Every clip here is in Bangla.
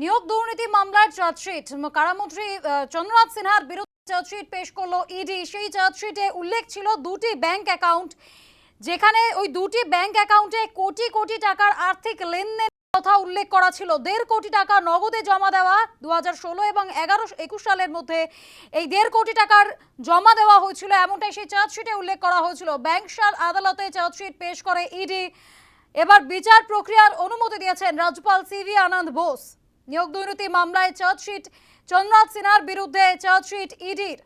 নিয়োগ দুর্নীতি মামলার চার্জশিট। কারামন্ত্রী চন্দ্রনাথ সিনহার বিরুদ্ধে চার্জশিট পেশ করল ইডি। সেই চার্জশিটে উল্লেখ ছিল দুটি ব্যাংক অ্যাকাউন্ট, যেখানে ওই দুটি ব্যাংক অ্যাকাউন্টে কোটি কোটি টাকার আর্থিক লেনদেন কথা উল্লেখ করা ছিল। দেড় কোটি টাকা নগদে জমা দেওয়া দু এবং এগারো একুশ সালের মধ্যে এই দেড় কোটি টাকার জমা দেওয়া হয়েছিল, এমনটাই সেই চার্জশিটে উল্লেখ করা হয়েছিল। ব্যাংক সার আদালতে চার্জশিট পেশ করে ইডি। এবার বিচার প্রক্রিয়ার অনুমতি দিয়েছেন রাজ্যপাল সিভি আনন্দ বোস। নিয়োগ দুর্নীতি মামলায় চার্জশিট, চন্দ্রনাথ সিনহার বিরুদ্ধে চার্জশিট ইডির।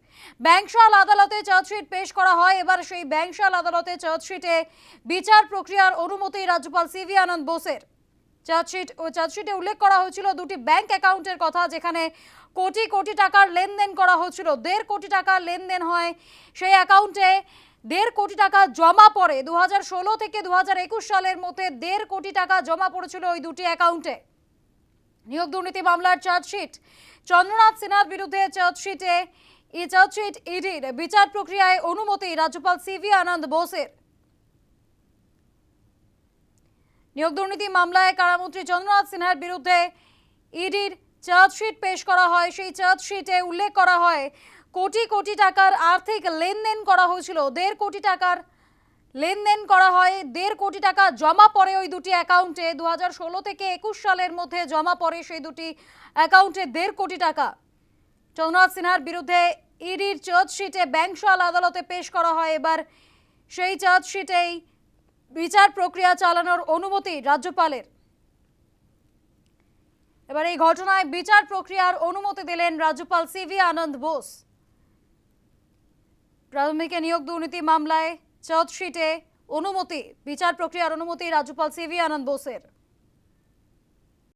ব্যাংকশাল আদালতে চার্জশিট পেশ করা হয়। এবার সেই ব্যাংকশাল আদালতে চার্জশিটে বিচার প্রক্রিয়ার অনুমতি রাজ্যপাল সিভি আনন্দ বোসের। চার্জশিট, ও চার্জশিটে উল্লেখ করা হয়েছিল দুটি ব্যাংক অ্যাকাউন্টের কথা, যেখানে কোটি কোটি টাকার লেনদেন করা হয়েছিল। দেড় কোটি টাকার লেনদেন হয় সেই অ্যাকাউন্টে। দেড় কোটি টাকা জমা পড়ে। দুই হাজার ষোলো থেকে দু হাজার একুশ সালের মধ্যে দেড় কোটি টাকা জমা পড়েছিল ওই দুটি অ্যাকাউন্টে। নিয়োগ দুর্নীতি মামলার চার্জশিট। চন্দ্রনাথ সিনহার বিরুদ্ধে চার্জশিটে এই চার্জশিট ইডির বিচার প্রক্রিয়ায় অনুমতি, রাজ্যপাল সিভি আনন্দ বোসের। নিয়োগ দুর্নীতি মামলায় কারামন্ত্রী চন্দ্রনাথ সিনহার বিরুদ্ধে ইডির চার্জশিট পেশ করা হয়। সেই চার্জশিটে উল্লেখ করা হয়, কোটি কোটি টাকার আর্থিক লেনদেন করা হয়েছিল। দেড় কোটি টাকার লেনদেন করা হয়, দেড় কোটি টাকা জমা পড়ে ওই দুটি অ্যাকাউন্টে। দু থেকে একুশ সালের মধ্যে জমা পড়ে সেই দুটি অ্যাকাউন্টে দেড় কোটি টাকা। চন্দ্রনাথ সিনহার বিরুদ্ধে ইডির চার্জশিটে ব্যাংশাল আদালতে পেশ করা হয়। এবার সেই চার্জশিটেই বিচার প্রক্রিয়া চালানোর অনুমতি রাজ্যপালের। এবার এই ঘটনায় বিচার প্রক্রিয়ার অনুমতি দিলেন রাজ্যপাল সিভি আনন্দ বোস। প্রাথমিকে নিয়োগ দুর্নীতি মামলায় চার্জশিটে অনুমতি বিচার প্রক্রিয়ার অনুমতি রাজ্যপাল সিভি আনন্দ বোসের।